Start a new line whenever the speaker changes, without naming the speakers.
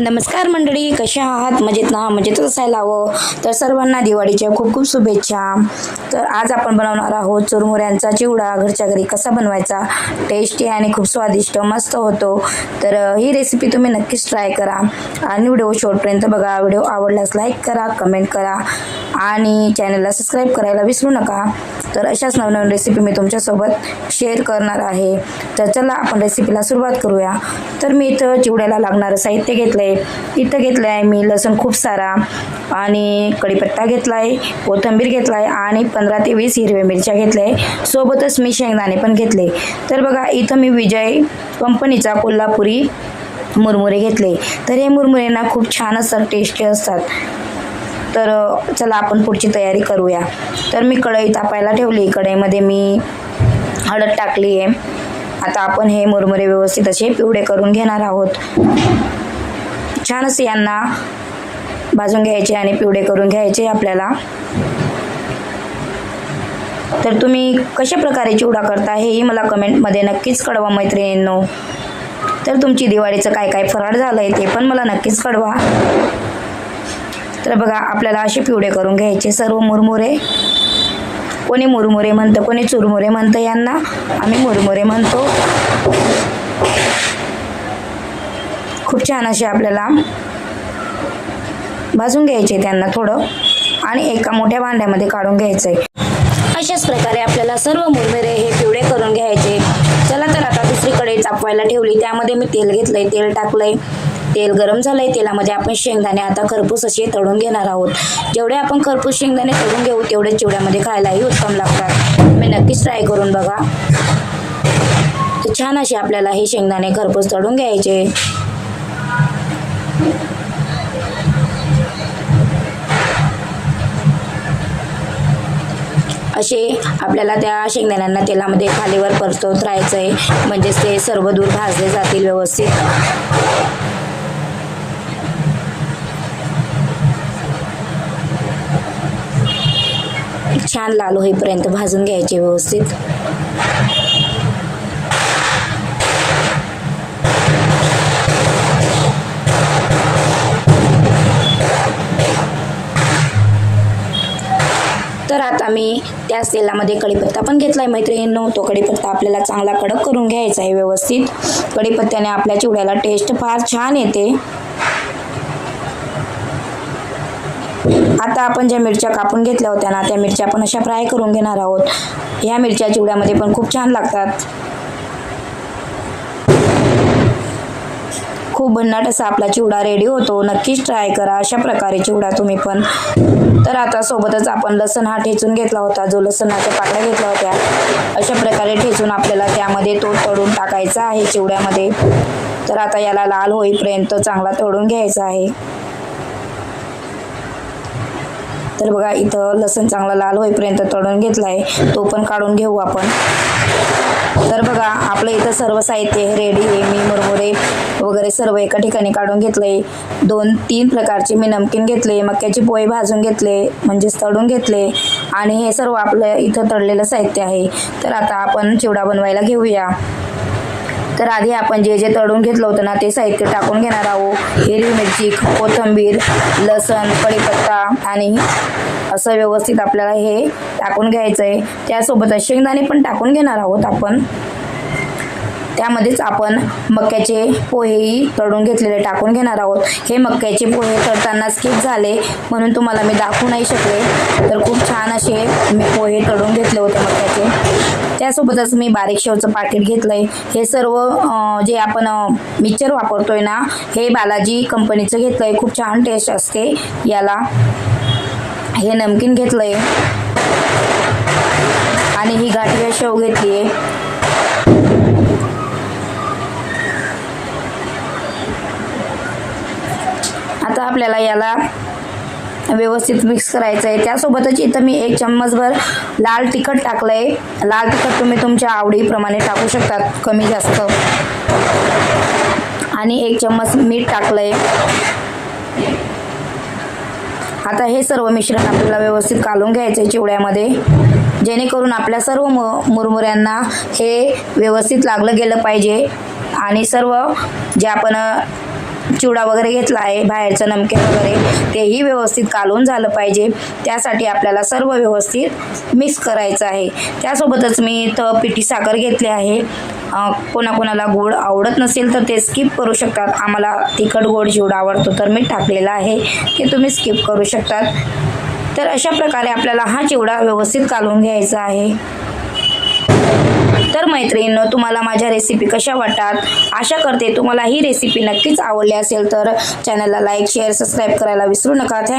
नमस्कार मंडळी कशा आहात? मजेत ना? मजेतच असायला हवं. तर सर्वांना दिवाळीच्या खूप खूप शुभेच्छा. तर आज आपण बनवणार आहोत चुरमुऱ्यांचा चिवडा. घरच्या घरी कसा बनवायचा? टेस्टी आणि खूप स्वादिष्ट. मस्त होतो. तर ही रेसिपी तुम्ही नक्कीच ट्राय करा. आणि व्हिडिओ शॉर्टपर्यंत बघा. व्हिडिओ आवडल्यास लाईक करा कमेंट करा. आणि चॅनलला सबस्क्राईब करायला विसरू नका. तर अशाच नवनवीन रेसिपी मी तुमच्यासोबत शेअर करणार आहे. तर चला आपण रेसिपीला सुरुवात करूया. तर मी इथं चिवड्याला लागणारं साहित्य घेतलं आहे इथं घेतलं आहे मी लसूण खूप सारा आणि कढीपत्ता घेतला आहे कोथिंबीर घेतला आहे आणि पंधरा ते वीस हिरव्या मिरच्या घेतल्या. आहे सोबतच मी शेंगदाणे पण घेतले. तर बघा इथं मी विजय कंपनीचा कोल्हापुरी मुरमुरे घेतले. तर हे मुरमुरे ना खूप छान असतात टेस्टी असतात. तर चला आपण पुढची तयारी करूया. तर मी कढई तापायला ठेवली. कढईमध्ये मी हळद टाकली आहे. आता आपण हे मुरमुरे व्यवस्थित असे पिवळे करून घेणार आहोत. छान असे यांना भाजून घ्यायचे आणि पिवळे करून घ्यायचे आपल्याला. तर तुम्ही कशा प्रकारे चिवडा करता हेही मला कमेंटमध्ये नक्कीच कळवा मैत्रिणींनो. तर तुमची दिवाळीचं काय काय फराळ झालं आहे ते पण मला नक्कीच कळवा. तर बघा आपल्याला असे पिवळे करून घ्यायचे. सर्व मुरमुरे. कोणी मुरमुरे म्हणतं कोणी चुरमुरे म्हणतं यांना. आम्ही मुरमुरे म्हणतो. खूप छान असे आपल्याला भाजून घ्यायचे त्यांना थोडं. आणि एका मोठ्या भांड्यामध्ये काढून घ्यायचं आहे अशाच प्रकारे आपल्याला सर्व मुरमुरे हे पिवळे करून दुसरीकडे ठेवली. त्यामध्ये मी तेल घेतलंय तेल टाकलंय. तेल गरम झालंय तेलामध्ये आपण शेंगदाणे आता खरपूस असे तळून घेणार आहोत. जेवढे आपण खरपूस शेंगदाणे तळून घेऊ तेवढे चिवड्यामध्ये खायलाही उत्तम लागतात. मी नक्कीच ट्राय करून बघा. तर छान असे आपल्याला हे शेंगदाणे खरपूस तळून घ्यायचे. असे आपल्याला त्या शेंगदाण्यांना तेलामध्ये खालीवर परतवत राहायचं आहे म्हणजेच ते सर्व दूर भाजले जातील व्यवस्थित. छान लाल होईपर्यंत भाजून घ्यायचे व्यवस्थित. तर आता त्याच तेलामध्ये कढीपत्ता पण घेतला आहे मैत्रिणींनो. तो कढीपत्ता आपल्याला चांगला कडक करून घ्यायचा आहे व्यवस्थित. कढीपत्त्याने आपल्या चिवड्याला टेस्ट फार छान येते. आता आपण ज्या मिरच्या कापून घेतल्या होत्या ना त्या मिरच्या आपण अशा फ्राय करून घेणार आहोत. ह्या मिरच्या चिवड्यामध्ये पण खूप छान लागतात. खूप भन्नाट असा आपला चिवडा रेडी होतो. नक्कीच ट्राय करा. अशा प्रकारे चिवडा तुम्ही पण. तर आता सोबतच आपण लसण हा ठेचून घेतला होता. जो लसणाच्या पाकळ्या घेतल्या होत्या. अशा प्रकारे ठेचून आपल्याला त्यामध्ये तो तळून टाकायचा आहे चिवड्यामध्ये. तर आता याला लाल होईपर्यंत चांगला तळून घ्यायचा आहे. तर बघा इथं लसण चांगला लाल होईपर्यंत तळून घेतला आहे तो पण काढून घेऊ आपण. तर बघा आपलं इथं सर्व साहित्य हे रेडी आहे. मी मुरमुरे वगैरे सर्व एका ठिकाणी काढून घेतले. दोन तीन प्रकारचे मी नमकीन घेतले मक्याचे पोहे भाजून घेतले म्हणजेच तळून घेतले. आणि हे सर्व आपलं इथं तळलेलं साहित्य आहे. तर आता आपण चिवडा बनवायला घेऊया. तर आधी आपण जे जे तळून घेतलं होतं ना ते साहित्य टाकून घेणार आहोत. हिरवी मिरची कोथिंबीर लसण कढीपत्ता आणि असं व्यवस्थित आपल्याला हे टाकून घ्यायचं आहे त्यासोबतच शेंगदाणे पण टाकून घेणार आहोत आपण. त्यामध्येच आपण मक्याचे पोहेही तळून घेतलेले टाकून घेणार आहोत. हे मक्याचे पोहे तळताना स्किप झाले म्हणून तुम्हाला मी दाखवू नाही शकले. तर खूप छान असे मी पोहे तळून घेतले होते मक्याचे. त्यासोबतच मी बारीक शेवचं पाकिट घेतलंय. हे सर्व जे आपण मिक्सर वापरतोय ना हे बालाजी कंपनीचं घेतलंय. खूप छान टेस्ट असते. याला हे नमकीन घेतलंय. आणि ही गाठव्या शेव घेतली आहे आता आपल्याला याला व्यवस्थित मिक्स करायचं आहे. त्यासोबतच इथं मी एक चम्मचभर लाल तिखट टाकलं आहे लाल तिखट तुम्ही तुमच्या आवडीप्रमाणे टाकू शकतात कमी जास्त. आणि एक चम्मच मीठ टाकलं आहे आता हे सर्व मिश्रण आपल्याला व्यवस्थित कालून घ्यायचं आहे चिवड्यामध्ये. जेणेकरून आपल्या सर्व मु मुरमुऱ्यांना हे व्यवस्थित लागलं गेलं पाहिजे. आणि सर्व जे आपण चिवडा वगैरे घेतला आहे बाहेरचं नमकीन वगैरे तेही व्यवस्थित कालवून झालं पाहिजे. त्यासाठी आपल्याला सर्व व्यवस्थित मिक्स करायचं आहे. त्यासोबतच मी इथं पिठी साखर घेतली आहे. कोणाकोणाला गोड आवडत नसेल तर ते स्किप करू शकतात. आम्हाला तिखट गोड चिवडा आवडतो तर मी टाकलेला आहे. ते तुम्ही स्किप करू शकतात. तर अशा प्रकारे आपल्याला हा चिवडा व्यवस्थित कालवून घ्यायचा आहे. तर मैत्रिणींनो तुम्हाला माझ्या रेसिपी कशा वाटतात? आशा करते तुम्हाला ही रेसिपी नक्कीच आवडली असेल तर चॅनलला लाईक शेअर सबस्क्राईब करायला विसरू नका. थँक